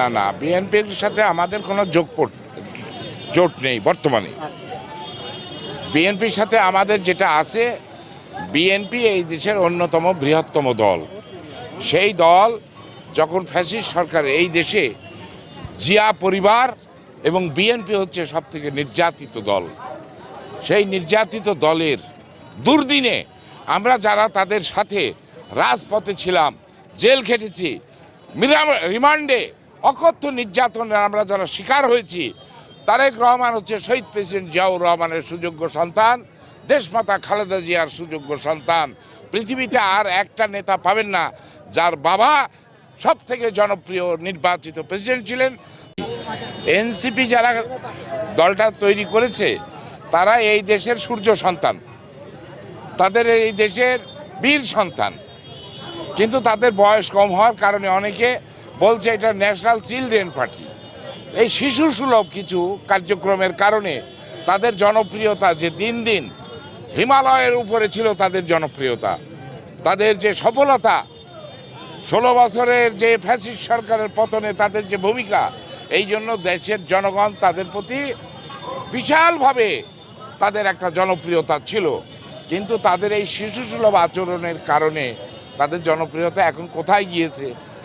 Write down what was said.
না না বিএনপির সাথে আমাদের কোনো যোগপট জোট নেই বর্তমানে। বিএনপির সাথে আমাদের যেটা আছে বিএনপি এই দেশের অন্যতম বৃহত্তম দল। সেই দল যখন ফ্যাসিস্ট সরকার এই দেশে জিয়া পরিবার এবং বিএনপি হচ্ছে সব থেকে নির্যাতিত দল। সেই নির্যাতিত দলের দুর্দিনে আমরা যারা তাদের সাথে রাজপথে ছিলাম, জেল খেটেছি রিমান্ডে অকথ্য নির্যাতনের আমরা যারা শিকার হয়েছি, তারেক রহমান হচ্ছে শহীদ প্রেসিডেন্ট জিয়াউর রহমানের সুযোগ্য সন্তান, দেশমাতা খালেদা জিয়ার সুযোগ্য সন্তান। পৃথিবীতে আর একটা নেতা পাবেন না, যার বাবা সব থেকে জনপ্রিয় নির্বাচিত প্রেসিডেন্ট ছিলেন। এনসিপি যারা দলটা তৈরি করেছে, তারা এই দেশের সূর্য সন্তান। তাদের এই দেশের বীর সন্তান। কিন্তু তাদের বয়স কম হওয়ার কারণে অনেকে বলছে এটা ন্যাশনাল চিলড্রেন পার্টি এই শিশু সুলভ কিছু কার্যক্রমের কারণে তাদের জনপ্রিয়তা যে দিন দিন হিমালয়ের উপরে ছিল তাদের জনপ্রিয়তা। তাদের যে সফলতা, ষোলো বছরের যে ফ্যাসিস্ট সরকারের পতনে তাদের যে ভূমিকা, এই জন্য দেশের জনগণ তাদের প্রতি বিশালভাবে তাদের একটা জনপ্রিয়তা ছিল। কিন্তু তাদের এই শিশুসুলভ আচরণের কারণে তাদের জনপ্রিয়তা এখন কোথায় গিয়েছে